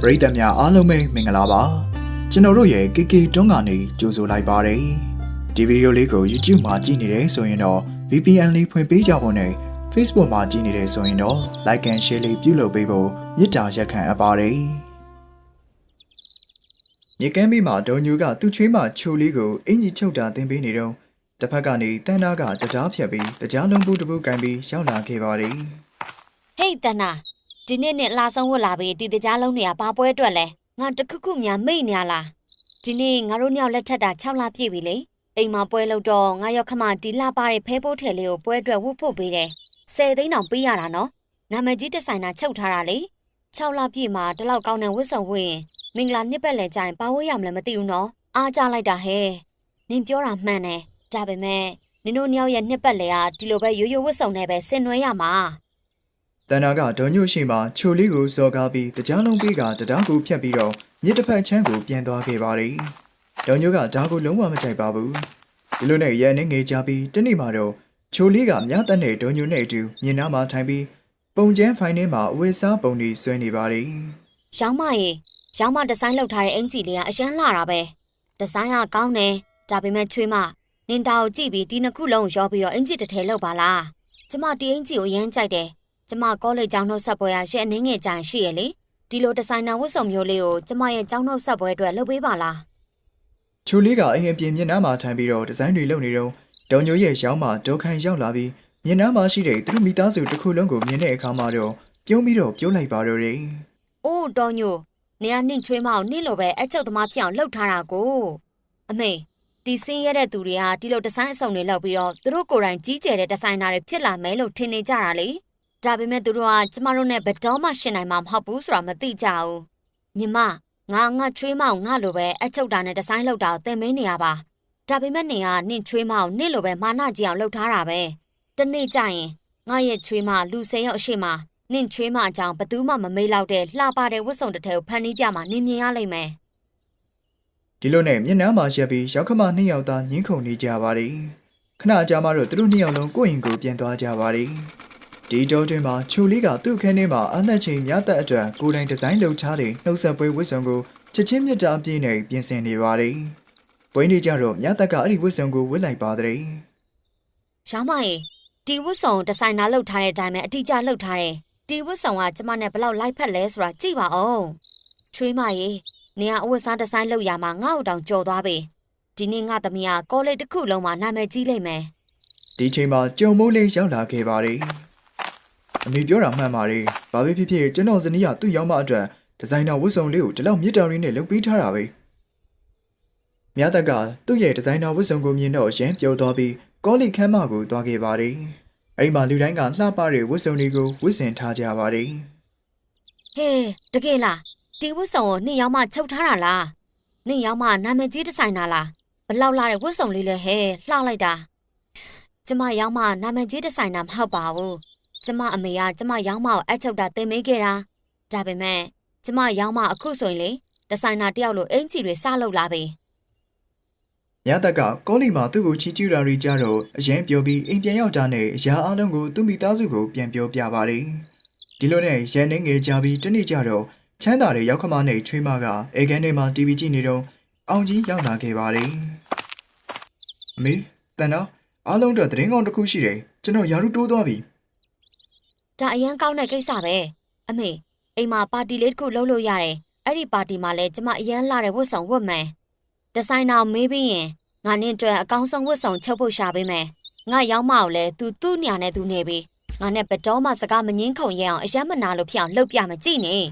ပရိသတ်များအားလုံးပဲမင်္ဂလာပါကျွန်တော်တို့ရဲ့ KK တွန်းကနေကြိုဆိုလိုက်ပါတယ်ဒီဗီဒီယိုလေးကို YouTube မှာကြည့်နေတယ်ဆိုရင်တော့ VPN လေးဖွင့်ပေးကြဖို့နဲ့ Facebook မှာကြည့်နေတယ်ဆိုရင်တော့ Like and Share လေးပြုလုပ်ပေးဖို့မေတ္တာရက်ခံအပ်ပါတယ်မြေကမ်းဘေးမှာဒေါ်ညူကသူ့ချွေးမချိုလေးကိုအင်ကြီးချုပ်တာတင်ပေးနေတော့တစ်ဖက်ကနေတန်းသားကတကြားဖြတ်ပြီးတကြားလုံးပူတပူကန်ပြီးရောက်လာခဲ့ပါတယ်ဟေးတနာ ဒီနေ့နဲ့လာဆုံးဝတ်လာပြီဒီတကြားလုံးနေရပါပွဲအတွက်လဲငါတခုခုများမိတ်နေရလားဒီနေ့ငါတို့ညောက်လက်ထက်တာ6လပြည့်ပြီလေအိမ်မှာပွဲလို့တော့ငါရောက်ခမဒီလာပါတဲ့ဖဲပိုးထည်လေးကိုပွဲအတွက်ဝတ်ဖို့ပေးတယ်10သိန်းတောင်ပေးရတာနော်နာမည်ကြီးဒီဇိုင်နာချုပ်ထားတာလေ6လပြည့်မှာဒီလောက်ကောင်းတဲ့ဝတ်စုံဝတ်ရင်မင်္ဂလာနှစ်ပတ်လည်ကျရင်ပါဝတ်ရမလဲမသိဘူးနော်အားကြလိုက်တာဟဲ့နင်ပြောတာမှန်တယ်ဒါပေမဲ့နင်တို့ညောက်ရဲ့နှစ်ပတ်လည်ကဒီလိုပဲရိုးရိုးဝတ်စုံနဲ့ပဲဆင်နွှဲရမှာ တန်နာကဒေါ်ညိုရှိမှချိုလေးကိုစော်ကားပြီးတကြားလုံးပေးကတံတားကိုဖြတ်ပြီးတော့မြစ်တစ်ဖက်ချမ်းကိုပြန်သွားခဲ့ပါတယ်။ဒေါ်ညိုကဒါကိုလုံးဝမကြိုက်ပါဘူး။ဒီလိုနဲ့ရဲနဲ့ငေးကြပြီးတနေ့မှတော့ချိုလေးကမြတ်တက်တဲ့ဒေါ်ညိုနဲ့အတူမြင်နာမှာထိုင်ပြီးပုံကျန်းဖိုင်ထဲမှာအဝေးစားပုံတွေဆွဲနေပါတယ်ရောင်းမရေရောင်းမဒီဇိုင်းလုပ်ထားတဲ့အင်ဂျီလေးကအရန်လာတာပဲဒီဇိုင်းကကောင်းတယ်ဒါပေမဲ့ချွေးမနင်တာကိုကြည့်ပြီးဒီနှစ်ခုလုံးကိုရောပြီးတော့အင်ဂျီတစ်ထည်လုပ်ပါလားကျမဒီအင်ဂျီကိုရမ်းကြိုက်တယ် ကျမကောလိပ်ကျောင်းနှုတ်ဆက်ပွဲရရှေ့အနေငယ်ကြရင်ရှိရလေဒီလိုဒီဇိုင်နာဝတ်စုံမျိုးလေးကိုကျမရဲ့ကျောင်းနှုတ်ဆက်ပွဲအတွက်လုပ်ပေးပါလား။ချိုလေးကအရင်ပြင်မျက်နှာမှာထိုင်ပြီးတော့ဒီဇိုင်းတွေလုပ်နေတော့ဒေါ်ညိုရဲ့ရောင်းမှဒေါခန်ရောက်လာပြီးမျက်နှာမှာရှိတဲ့သူတို့မိသားစုတစ်ခုလုံးကိုမြင်တဲ့အခါမှာတော့ပြုံးပြီးတော့ပြုံးလိုက်ပါတော့တယ်။အိုးတော်ညိုနေရနှင့်ချွေးမအောင်နှင့်လိုပဲအချုပ်သမားဖြစ်အောင်လှုပ်ထားတာကိုအမေဒီစင်းရတဲ့သူတွေကဒီလိုဒီဇိုင်းအစုံတွေလောက်ပြီးတော့သူတို့ကိုယ်တိုင်ကြီးကျယ်တဲ့ဒီဇိုင်နာတွေဖြစ်လာမယ်လို့ထင်နေကြတာလေ ဒါပေမဲ့သူတို့ကကျမတို့နဲ့ဘယ်တော့မှရှင်းနိုင်မှာမဟုတ်ဘူးဆိုတာမသိကြဘူးညီမငါငါချွေးမအောင်ငါလိုပဲအချုပ်တာနဲ့ဒီဇိုင်းလောက်တာကိုသင်မင်းနေရပါဒါပေမဲ့နေကနှင့်ချွေးမအောင်နှင့်လိုပဲမာနကြီးအောင်လှုပ်ထားတာပဲတနေ့ကျရင်ငါရဲ့ချွေးမလူ၁၀ယောက်အရှိမနင့်ချွေးမအကြောင်းဘသူမှမမေးလောက်တဲ့လှပတဲ့ဝတ်စုံတစ်ထည်ကိုဖန်တီးပြမှာနင်မြင်ရလိမ့်မယ်ဒီလိုနဲ့မျက်နှာမှာရက်ပြီးရောက်ခမနှစ်ယောက်သားညှင်းခုန်နေကြပါတယ်ခဏကြာမှတော့သူတို့နှစ်ယောက်လုံးကိုယ့်ရင်ကိုယ်ပြန်သွားကြပါတယ် ဒီတော့တွင်မှာချိုလေးကသူ့ခန်းထဲမှာအလက်ချိန်မြတ်သက်အတွက်ကိုယ်တိုင်ဒီဇိုင်းလုပ်ထားတဲ့နှုတ်ဆက်ပွဲဝတ်စုံကိုချက်ချင်းမြတ်တာအပြည့်နဲ့ပြင်ဆင်နေပါတယ်ပွဲနေကြတော့မြတ်သက်ကအဲ့ဒီဝတ်စုံကိုဝတ်လိုက်ပါတယ်။ရောင်းမရေဒီဝတ်စုံဒီဇိုင်နာလုပ်ထားတဲ့အတိုင်းပဲအတိအကျလုပ်ထားတယ်။ဒီဝတ်စုံကကျမနဲ့ဘယ်လောက်လိုက်ဖက်လဲဆိုတာကြည့်ပါဦး။ချွေးမရေနေကအဝတ်စားဒီဇိုင်းလုပ်ရမှာငါ့ကိုတောင်ကြော်သွားပြီ။ဒီနေ့ငါသမီးကကောလိပ်တစ်ခုလုံးမှာနာမည်ကြီးလိမ့်မယ်ဒီချိန်မှာကြုံမိုးလေးရောက်လာခဲ့ပါတယ် အမေပြောတာမှန်ပါတယ်ဘာပဲဖြစ်ဖြစ်ကျွန်တော်ဇနီးကသူ့ရောက်မအတွက်ဒီဇိုင်နာဝတ်စုံလေးကိုဒီလောက်မြစ်တောင်ရင်းနဲ့လုပ်ပေးထားတာပဲမြတ်တက်ကသူ့ရဲ့ဒီဇိုင်နာဝတ်စုံကိုမြင်တော့ရမ်းပျော်သွားပြီးကောလီခမ်းမကိုသွားခဲ့ပါတယ်။အဲဒီမှာလူတိုင်းကလှပတဲ့ဝတ်စုံတွေကိုဝတ်ဆင်ထားကြပါတယ်။ဟေးတကယ်လားဒီဝတ်စုံကိုနေ့ရောက်မှချုပ်ထားတာလား။နေ့ရောက်မှနာမည်ကြီးဒီဇိုင်နာလား။ဘယ်လောက်လာတဲ့ဝတ်စုံလေးလဲဟဲ့လှလိုက်တာ။ကျမရောက်မှနာမည်ကြီးဒီဇိုင်နာမဟုတ်ပါဘူး။ ကျမအမေကကျမရောက်မှကိုအချုပ်တာတင်မေးခဲ့တာ။ဒါပေမဲ့ကျမရောက်မှအခုဆိုရင်လေဒီဇိုင်နာတယောက်လိုအင်ဂျီတွေစလုပ်လာပြီ။မြတ်တက်ကကောလီမှာသူ့ကိုချီးကျူးတာတွေကြတော့အရန်ပျော်ပြီးအိမ်ပြန်ရောက်တာနဲ့အရာအလုံးကိုသူ့မိသားစုကိုပြန်ပြောပြပါတယ်။ဒီလိုနဲ့ရန်နေငယ်ကြပြီးတနေ့ကျတော့ချမ်းသာတဲ့ရောက်ခမနဲ့ချွေးမကအေကန်ထဲမှာ TV ကြည့်နေတော့အောင်ကြီးရောက်လာခဲ့ပါတယ်။အမေတန်တော့အားလုံးတော့သတင်းကောင်းတစ်ခုရှိတယ်ကျွန်တော်ယာရုတိုးသွားပြီ။ ဒါအရန်ကောင်းတဲ့ကိစ္စပဲ။အမေအိမ်မှာပါတီလေးတစ်ခုလုပ်လို့ရတယ်။အဲ့ဒီပါတီမှာလည်းကျမအရန်လာတဲ့ဝတ်စုံဝတ်မယ်။ဒီဇိုင်နာကိုမေးပြီးရင်ငါနင့်အတွက်အကောင်းဆုံးဝတ်စုံချုပ်ဖို့ရှာပေးမယ်။ငါရောက်မှကိုလည်း तू သူ့ညာနဲ့ तू နေပြီ။ငါနဲ့ဘယ်တော့မှစကားမငင်းခုန်ရအောင်အရန်မနာလို့ဖြစ်အောင်လုပ်ပြမကြည့်နဲ့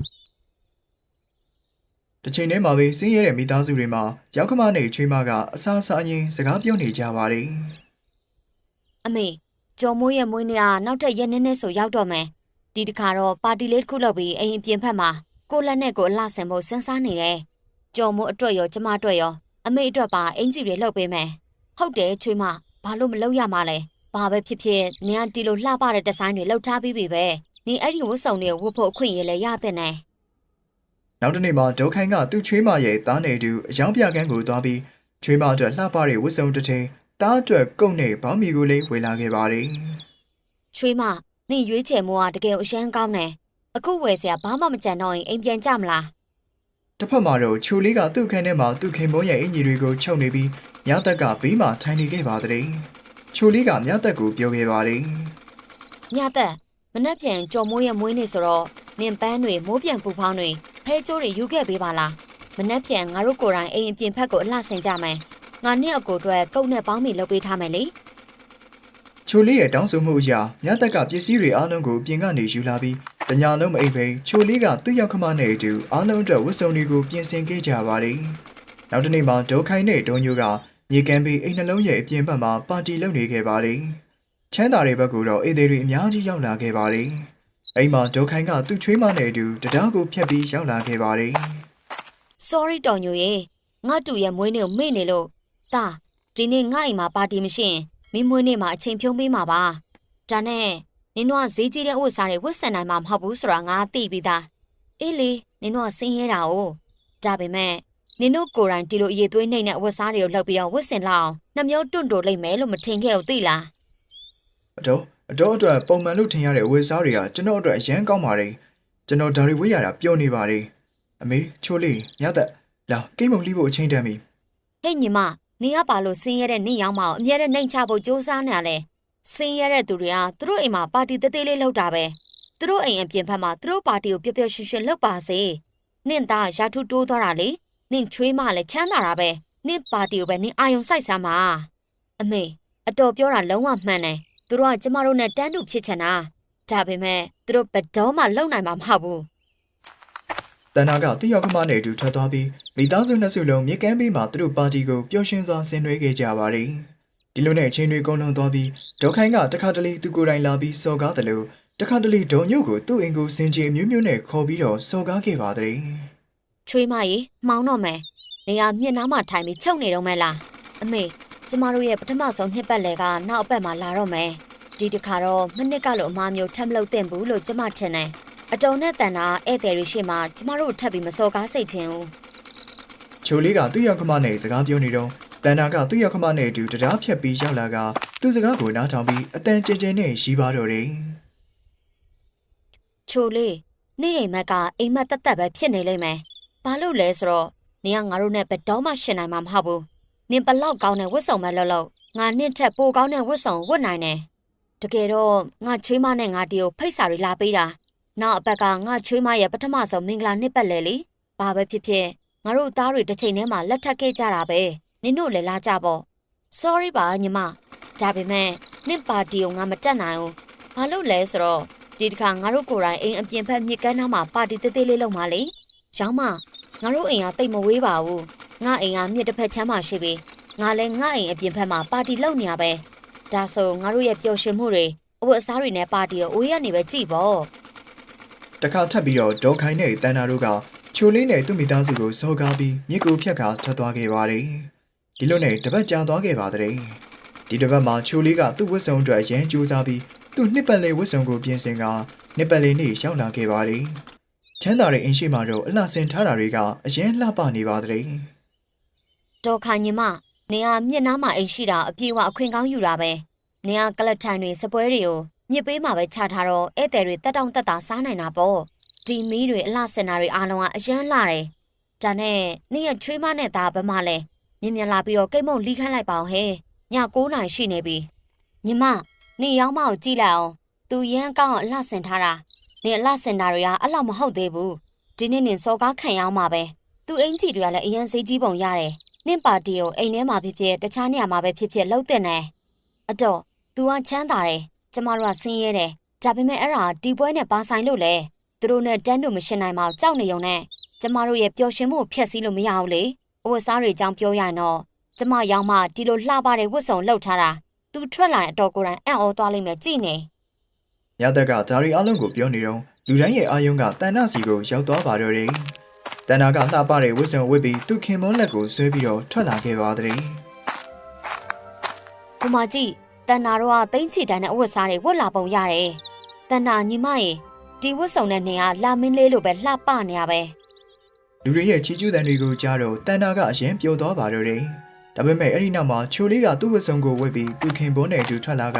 တစ်ချိန်တည်းမှာပဲစင်းရဲတဲ့မိသားစုတွေမှာရောက်ခမနဲ့ချွေးမကအဆာအဆာအရင်စကားပြောနေကြပါတယ်။အမေ ကျော်မိုးရဲ့မွေးနေ့ကနောက်ထပ်ရက်နေနေဆိုရောက်တော့မယ်။ဒီတစ်ခါတော့ပါတီလေးတစ်ခုလုပ်ပြီးအိမ်အပြင်ဖက်မှာကိုယ့်လက်နဲ့ကိုယ်အလှဆင်ဖို့စဉ်းစားနေတယ်။ကျော်မိုးအတွက်ရောကျမအတွက်ရောအမေအတွက်ပါအင်ဂျီတွေလုပ်ပေးမယ်။ဟုတ်တယ်ချွေးမဘာလို့မလုပ်ရမှာလဲ။ဘာပဲဖြစ်ဖြစ်နင်ကဒီလိုလှပတဲ့ဒီဇိုင်းတွေလုပ်ထားပြီးပြီပဲ။နင်အဲ့ဒီဝတ်စုံတွေဝတ်ဖို့အခွင့်အရေးလည်းရတဲ့နဲ့။နောက်တစ်နေ့မှာဒေါခိုင်ကသူ့ချွေးမရဲ့သားနယ်တူအယောင်ပြကန်းကိုသွားပြီးချွေးမအတွက်လှပတဲ့ဝတ်စုံတစ်ထည် သားအတွက်ကုတ်နဲ့ဘောင်းမီကိုလေးဝေလာခဲ့ပါတယ်။ချွေးမနင်ရွေးချယ်မိုးကတကယ်အရှမ်းကောင်းတယ်။အခုဝယ်စရာဘာမှမကြံတော့ရင်အိမ်ပြန်ကြမလားတစ်ဖက်မှာတော့ချိုလေးကသူ့ခန်းထဲမှာသူ့ခင်မုန်းရဲ့အင်ဂျီတွေကိုချုပ်နေပြီးမြတ်တက်ကဘေးမှာထိုင်နေခဲ့ပါတဲ့ချိုလေးကမြတ်တက်ကိုပြောခဲ့ပါတယ်ညသက်မနှက်ပြန်ကြော်မိုးရဲ့မွေးနေဆိုတော့နင်ပန်းတွေမိုးပြန်ပူဖောင်းတွေဖဲကျိုးတွေယူခဲ့ပေးပါလားမနှက်ပြန်ငါတို့ကိုယ်တိုင်အိမ်အပြင်ဖက်ကိုအလှဆင်ကြမယ် ငါနဲ့အကိုအတွက်ကုတ်နဲ့ပေါင်းမီလုပ်ပေးထားမယ်လေချိုလေးရဲ့တောင်းဆိုမှုအရမြတ်တက်ကပစ္စည်းတွေအားလုံးကိုပြင်ကနေယူလာပြီးတညာလုံးမအိပ်ပဲချိုလေးကသူ့ရောက်ခမနဲ့အတူအားလုံးအတွက်ဝတ်စုံတွေကိုပြင်ဆင်ခဲ့ကြပါတယ်နောက်တစ်နေ့မှာဒေါခိုင်နဲ့ဒုံညိုကမြေကမ်းပြီးအိမ်နှလုံးရဲ့အပြင်ဘက်မှာပါတီလုပ်နေခဲ့ပါတယ်ချမ်းသာတဲ့ဘက်ကတော့အေးသေးတွေအများကြီးရောက်လာခဲ့ပါတယ်အိမ်မှာဒေါခိုင်ကသူ့ချွေးမနဲ့အတူတရားကိုဖျက်ပြီးရောက်လာခဲ့ပါတယ် sorry တော်ညိုရေငါတူရဲ့မွေးနေ့ကိုမေ့နေလို့ တာဒီနေ့ငါ့အိမ်မှာပါတီမရှိရင်မင်းမွေးနေ့မှာအချိန်ဖြုံးပေးမှာပါဒါနဲ့နင်တို့ကဈေးကြီးတဲ့ဝတ်စားတွေဝတ်ဆင်နိုင်မှာမဟုတ်ဘူးဆိုတာငါသိပြီးသားအေးလေနင်တို့ကစင်းရဲတာ哦ဒါပေမဲ့နင်တို့ကိုယ်တိုင်ဒီလိုအရေးသွေးနှိမ့်တဲ့ဝတ်စားတွေကိုလှုပ်ပြီးတော့ဝတ်ဆင်လောက်အောင်နှမျိုးတွန့်တိုလိမ့်မယ်လို့မထင်ခဲ့ဘူးသိလားအတော်အတော်အတွက်ပုံမှန်လို့ထင်ရတဲ့ဝယ်စားတွေကကျွန်တော်အတွက်အရန်ကောင်းပါတယ်ကျွန်တော်ဒါတွေဝေးရတာပျော်နေပါတယ်အမေချိုလေးမြတ်သက်လာကိမုံလှီးဖို့အချိန်တန်ပြီဟဲ့ညီမ နေရပါလို့ဆင်းရဲတဲ့နေရောက်မအောင်အမြဲတမ်းနှိမ်ချဖို့စူးစမ်းနေရလဲဆင်းရဲတဲ့သူတွေကသူတို့အိမ်မှာပါတီသေးသေးလေးလုပ်တာပဲသူတို့အိမ်အပြင်ဘက်မှာသူတို့ပါတီကိုပျော်ပျော်ရွှင်ရွှင်လုပ်ပါစေနင့်သားရာထူးတိုးသွားတာလေနင့်ချွေးမလည်းချမ်းသာတာပဲနင့်ပါတီကိုပဲနင့်အာယုံစိုက်စမ်းပါအမေအတော်ပြောတာလုံးဝမှန်တယ်သူတို့ကကျမတို့နဲ့တန်းတူဖြစ်ချင်တာဒါပေမဲ့သူတို့ဘယ်တော့မှလုံနိုင်မှာမဟုတ်ဘူး တန်နာကသူ့ရောက်ခမနဲ့အတူထွက်သွားပြီးမိသားစုနှစ်စုလုံးမြေကမ်းဘေးမှာသူတို့ပါတီကိုပျော်ရွှင်စွာဆင်နွှဲခဲ့ကြပါတယ်ဒီလိုနဲ့အချိန်တွေကုန်လွန်သွားပြီးဒေါခိုင်ကတခါတလေသူကိုယ်တိုင်လာပြီးစော်ကားတယ်လို့တခါတလေဒုံညုတ်ကိုသူ့အိမ်ကိုစင်ကြေအမျိုးမျိုးနဲ့ခေါ်ပြီးတော့စော်ကားခဲ့ပါတယ်ချွေးမရေမှောင်းတော့မယ်နေရာမြင့်နားမှာထိုင်ပြီးချုပ်နေတော့မယ်လားအမေကျမတို့ရဲ့ပထမဆုံးနှစ်ပတ်လည်ကနောက်အပတ်မှာလာတော့မယ်ဒီတစ်ခါတော့မနစ်ကလိုအမားမျိုးထပ်မလုပ်သင့်ဘူးလို့ကျမထင်တယ် အတော်နဲ့တန်တာဧည့်သည်တွေရှေ့မှာကျမတို့ထပ်ပြီးမစော်ကားစိတ်ချင်ဘူးချိုလေးကသူ့ရောက်ခမနဲ့စကားပြောနေတော့တန်နာကသူ့ရောက်ခမနဲ့အတူတရားဖြတ်ပြီးရောက်လာကသူ့စကားကိုနားထောင်ပြီးအတန်ကျင်ကျင်နဲ့ရီးပါတော့တယ်ချိုလေးနေ့အိမ်မက်ကအိမ်မက်တက်တက်ပဲဖြစ်နေလိမ့်မယ်ဘာလို့လဲဆိုတော့နင်ကငါတို့နဲ့ဘယ်တော့မှရှင်နိုင်မှာမဟုတ်ဘူးနင်ဘလောက်ကောင်းတဲ့ဝတ်စုံပဲလောလောငါနှစ်ထက်ပိုကောင်းတဲ့ဝတ်စုံဝတ်နိုင်တယ်တကယ်တော့ငါချွေးမနဲ့ငါတီကိုဖိတ်စာတွေလာပေးတာ နောက်အပက်ကငါချွေးမရဲ့ပထမဆုံးမင်္ဂလာနှစ်ပတ်လေလေဘာပဲဖြစ်ဖြစ်ငါတို့သားတွေတစ်ချိန်တည်းမှာလက်ထပ်ခဲ့ကြတာပဲနင်တို့လည်းလာကြပေါ့ sorry ပါညီမဒါပေမဲ့နင့်ပါတီကိုငါမတက်နိုင်ဘူးဘာလို့လဲဆိုတော့ဒီတစ်ခါငါတို့ကိုယ်တိုင်အိမ်အပြင်ဖက်မြစ်ကမ်းနားမှာပါတီသေးသေးလေးလုပ်မှလေရောင်းမငါတို့အိမ်ကတိတ်မဝေးပါဘူးငါအိမ်ကမြစ်တစ်ဖက်ချမ်းမှာရှိပြီငါလည်းငါအိမ်အပြင်ဖက်မှာပါတီလုပ်နေရပဲဒါဆိုငါတို့ရဲ့ပျော်ရွှင်မှုတွေအဝတ်အစားတွေနဲ့ပါတီကိုအိုးရနေပဲကြည်ပေါ့ တခါထပ်ပြီးတော့ဒေါခိုင်နဲ့တန်နာတို့ကချိုလေးနဲ့သူ့မိသားစုကိုစော်ကားပြီးမြစ်ကိုဖြတ်ခါထွက်သွားခဲ့ပါတယ်ဒီလိုနဲ့တပတ်ကြာသွားခဲ့ပါတဲ့ဒီတစ်ပတ်မှာချိုလေးကသူ့ဝတ်စုံအတွက်ရမ်းကြိုးစားပြီးသူ့နှစ်ပတ်လေဝတ်စုံကိုပြင်ဆင်ကနှစ်ပတ်လေနေ့ရောက်လာခဲ့ပါတယ်ချမ်းသာတဲ့အင်းရှိမှတော့အလှဆင်ထားတာတွေကအရင်လှပနေပါတဲ့ဒေါ်ခါညီမနေကမြစ်နားမှာအိမ်ရှိတာအပြေအဝအခွင့်ကောင်းယူတာပဲနေကကလပ်ထိုင်တွေစပွဲတွေကို မြစ်ပေးမှာပဲချထားတော့ဧည့်သည်တွေတက်တောင့်တက်တာစားနိုင်တာပေါ့ဒီမီးတွေအလှစင်တာတွေအားလုံးကအရန်လာတယ်ဒါနဲ့နေရချွေးမနဲ့သားဘမလဲမြင်မြန်လာပြီးတော့ကိတ်မုံလီခန့်လိုက်ပါအောင်ဟဲ့ည9နာရီရှိနေပြီညီမနေရောက်မအောင်ကြည့်လိုက်အောင်သူရန်ကောင်းအောင်အလှစင်ထားတာနေအလှစင်တာတွေကအဲ့လောက်မဟုတ်သေးဘူးဒီနေ့နေစော်ကားခံရအောင်မှာပဲသူအင်ကြီးတွေကလည်းအရန်စိတ်ကြီးပုံရတယ်နင့်ပါတီကိုအိမ်ထဲမှာဖြစ်ဖြစ်တခြားနေရာမှာပဲဖြစ်ဖြစ်လှုပ်တင်တယ်။အတော့ तू ကချမ်းသာတယ်။ ကျမတို့ကဆင်းရဲတယ်။ဒါပေမဲ့အဲ့ဒါဒီပွဲနဲ့ပါဆိုင်လို့လေ။သူတို့နဲ့တန်းတူမရှင်နိုင်မှကြောက်နေုံနဲ့ကျမတို့ရဲ့ပျော်ရွှင်မှုကိုဖျက်ဆီးလို့မရဘူးလေ။အဝတ်စားတွေအကြောင်းပြောရရင်တော့ကျမရောက်မှဒီလိုလှပတဲ့ဝတ်စုံလှုပ်ထားတာ။ तू ထွက်လာရင်အတော်ကိုယ်တိုင်အံ့ဩသွားလိမ့်မယ်ကြည့်နေညတက်ကဒါရီအလုံးကိုပြောနေတော့လူတိုင်းရဲ့အာယုံကတန်နာစီကိုရောက်သွားပါတော့တယ်တန်နာကလှပတဲ့ဝတ်စုံဝတ်ပြီးသူ့ခင်မွန်းလက်ကိုဆွဲပြီးတော့ထွက်လာခဲ့ပါတဲ့။ဟိုမှာကြည့် တန်နာတော့ကသိမ့်ချီတန်းတဲ့အဝတ်စားတွေဝတ်လာပုံရတယ်။တန်နာညီမရေဒီဝတ်စုံတဲ့နေကလာမင်းလေးလိုပဲလှပနေရပဲ။လူတွေရဲ့ချီကျူးတန်တွေကိုကြားတော့တန်နာကအရင်ပျော်သွားပါတော့တယ်။ဒါပေမဲ့အဲ့ဒီနောက်မှာချိုလေးကသူ့ဝတ်စုံကိုဝတ်ပြီးသူခင်ပွန်းနဲ့အတူထွက်လာက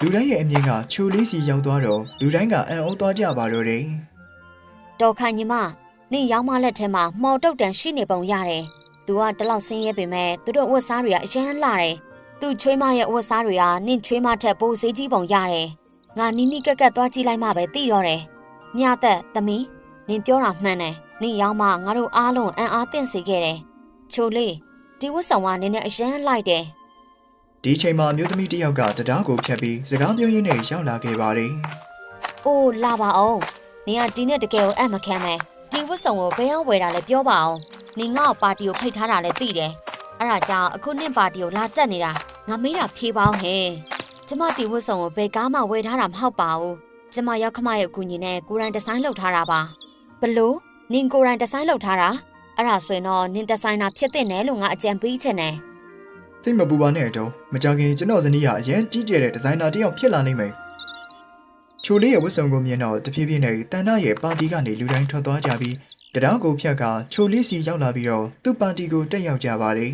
လူတိုင်းရဲ့အမြင်ကချိုလေးစီရောက်သွားတော့လူတိုင်းကအံ့ဩသွားကြပါတော့တယ်တော်ခိုင်ညီမနင့်ရောင်းမလက်ထဲမှာမှော်တုတ်တန်ရှိနေပုံရတယ်။ तू ကတလောက်ဆင်းရဲပေမဲ့သူတို့အဝတ်စားတွေကအရန်လှတယ်။ तू ချွေးမရဲ့အဝတ်စားတွေကနင့်ချွေးမထက်ပိုဈေးကြီးပုံရတယ်။ငါနီးနီးကက်ကက်သွားကြည့်လိုက်မှပဲသိတော့တယ်။ညသက်သမီးနင်ပြောတာမှန်တယ်။နင့်ရောင်းမငါတို့အားလုံးအံ့အားသင့်စေခဲ့တယ်။ချိုလေးဒီဝတ်ဆောင်ကနင်းနဲ့အရန်လိုက်တယ်။ဒီချိန်မှာအမျိုးသမီးတစ်ယောက်ကတရားကိုဖြတ်ပြီးစကားပြောရင်းနဲ့ရောက်လာခဲ့ပါတယ်။အိုးလာပါအောင်။နင်ကဒီနဲ့တကယ်ကိုအံ့မခံမဲ။ဒီဝတ်ဆောင်ကိုဘယ်အောင်ဝယ်တာလဲပြောပါအောင်။နင်ငါ့ကိုပါတီကိုဖိတ်ထားတာလဲသိတယ်။အဲ့ဒါကြောင့်အခုနင့်ပါတီကိုလာတက်နေတာ ငါမေးတာဖြေပါအောင်ဟဲ့။ကျမဒီဝတ်ဆောင်ကိုဘယ်ကားမှဝယ်ထားတာမဟုတ်ပါဘူး။ကျမရောက်ခမရဲ့အကူအညီနဲ့ကိုရိုင်းဒီဇိုင်းလုပ်ထားတာပါ။ဘလို့နင်ကိုရိုင်းဒီဇိုင်းလုပ်ထားတာအဲ့ဒါဆိုရင်တော့နင်ဒီဇိုင်နာဖြစ်တဲ့နယ်လို့ငါအကြံပေးချင်တယ်။စိတ်မပူပါနဲ့တော့မကြခင်ကျွန်တော်ဇနီးကအရင်ကြီးကျယ်တဲ့ဒီဇိုင်နာတစ်ယောက်ဖြစ်လာနိုင်မယ်ချိုလေးရဲ့ဝတ်စုံကိုမြင်တော့တဖြည်းဖြည်းနဲ့တန်နာရဲ့ပါတီကနေလူတိုင်းထွက်သွားကြပြီးတရားကိုဖြတ်ကချိုလေးစီရောက်လာပြီးတော့သူ့ပါတီကိုတက်ရောက်ကြပါတယ်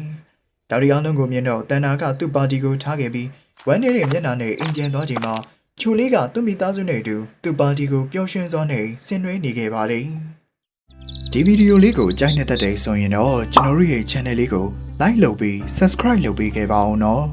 ဒါရီအားလုံးကိုမြင်တော့တန်နာကသူ့ပါတီကိုထားခဲ့ပြီးဝမ်းနေတဲ့မျက်နှာနဲ့အိမ်ပြန်သွားချိန်မှာချိုလေးကသူ့မိသားစုနဲ့အတူသူ့ပါတီကိုပျော်ရွှင်စွာနဲ့ဆင်နွှဲနေခဲ့ပါတယ်ဒီဗီဒီယိုလေးကိုကြိုက်နေတဲ့တဲ့ဆိုရင်တော့ကျွန်တော်တို့ရဲ့ channel လေးကို like လုပ်ပြီး subscribe လုပ်ပေးခဲ့ပါအောင်နော်